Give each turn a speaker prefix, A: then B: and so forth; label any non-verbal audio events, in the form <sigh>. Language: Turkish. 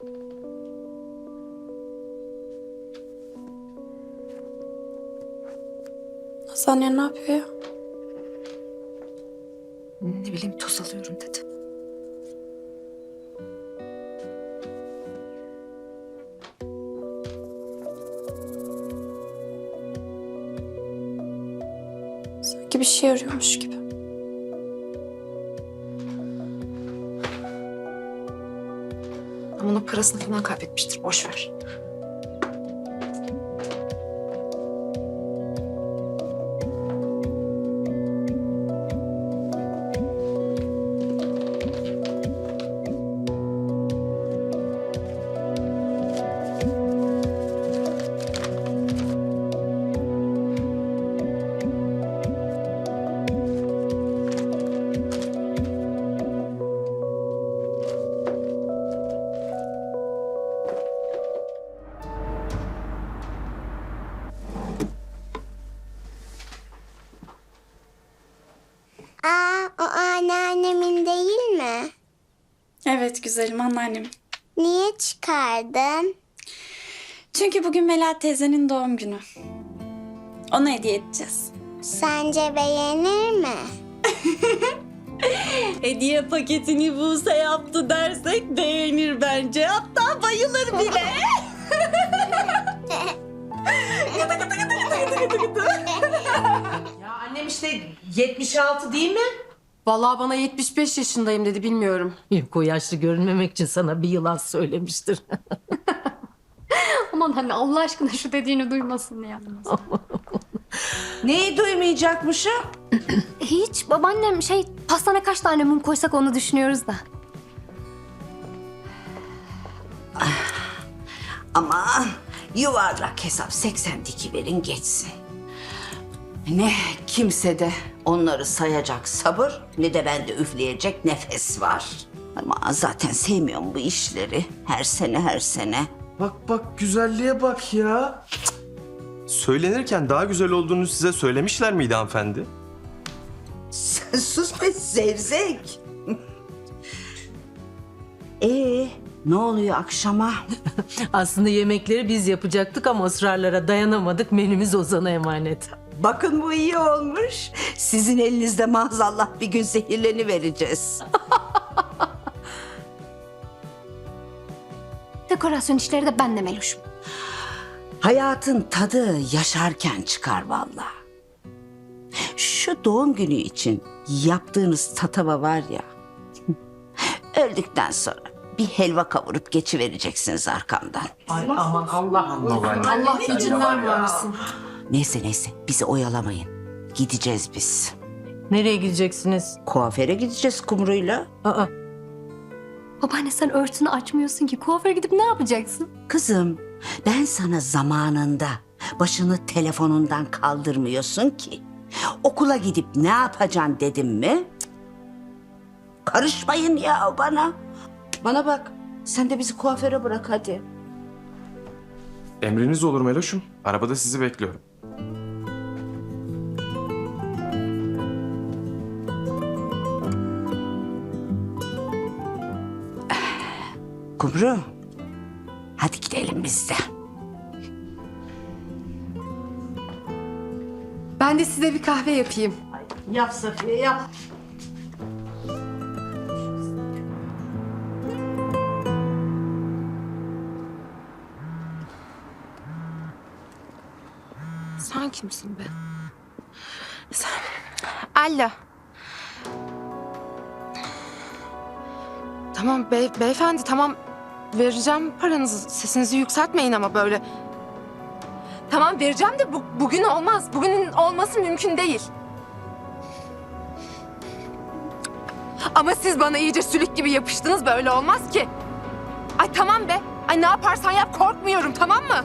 A: Nazlı annen ne yapıyor ya?
B: Ne bileyim toz alıyorum dedi.
A: Sanki bir şey arıyormuş gibi.
B: Ama onun parasını falan kaybetmiştir. Boş ver.
A: Evet güzelim anneannem.
C: Niye çıkardın?
A: Çünkü bugün Melahat teyzenin doğum günü. Ona hediye edeceğiz.
C: Sence beğenir mi? <laughs>
A: Hediye paketini Buse yaptı dersek beğenir bence. Hatta bayılır bile. <laughs>
D: Ya annem işte 76 değil mi?
E: Vallahi bana 75 yaşındayım dedi bilmiyorum.
D: Yok o yaşlı görünmemek için sana bir yılan söylemiştir. <laughs>
F: Aman anne Allah aşkına şu dediğini duymasın ya. <laughs>
D: Neyi duymayacakmışım? <clears throat>
F: Hiç babaannem şey pastane kaç tane mum koysak onu düşünüyoruz da. <sighs>
G: Aman yuvarlak hesap 80 verin geçsin. Ne kimsede onları sayacak sabır ne de bende üfleyecek nefes var. Ama zaten sevmiyorum bu işleri. Her sene her sene.
H: Bak bak güzelliğe bak ya. Söylenirken daha güzel olduğunu size söylemişler miydi hanımefendi?
G: Sen sus be zevzek. Ee, ne oluyor akşama?
D: Aslında yemekleri biz yapacaktık ama ısrarlara dayanamadık. Menümüz Ozan'a emanet.
G: Bakın bu iyi olmuş. Sizin elinizde maazallah bir gün zehirleni vereceğiz. <laughs>
F: Dekorasyon işleri de ben de Meloş'um.
G: Hayatın tadı yaşarken çıkar vallahi. Şu doğum günü için yaptığınız tatava var ya. <laughs> Öldükten sonra bir helva kavurup geçivereceksiniz arkamdan.
D: Ay aman Allah Allah.
E: Allah gecinden versin.
G: Neyse neyse bizi oyalamayın. Gideceğiz biz.
D: Nereye gideceksiniz?
G: Kuaföre gideceğiz kumruyla.
D: Aa,
F: Babaanne sen örtünü açmıyorsun ki. Kuaföre gidip ne yapacaksın?
G: Kızım ben sana zamanında başını telefonundan kaldırmıyorsun ki. Okula gidip ne yapacaksın dedim mi? Cık. Karışmayın ya bana. Bana bak sen de bizi kuaföre bırak hadi.
H: Emriniz olur Meloş'um. Arabada sizi bekliyorum.
G: Kumru hadi gidelim biz de.
E: Ben de size bir kahve yapayım.
D: yap Safiye yap.
B: Sen kimsin be?
I: Alo. Tamam bey, beyefendi tamam vereceğim paranızı. Sesinizi yükseltmeyin ama böyle. Tamam vereceğim de bu, bugün olmaz. Bugünün olması mümkün değil. Ama siz bana iyice sülük gibi yapıştınız böyle olmaz ki. Ay tamam be. Ay ne yaparsan yap korkmuyorum tamam mı?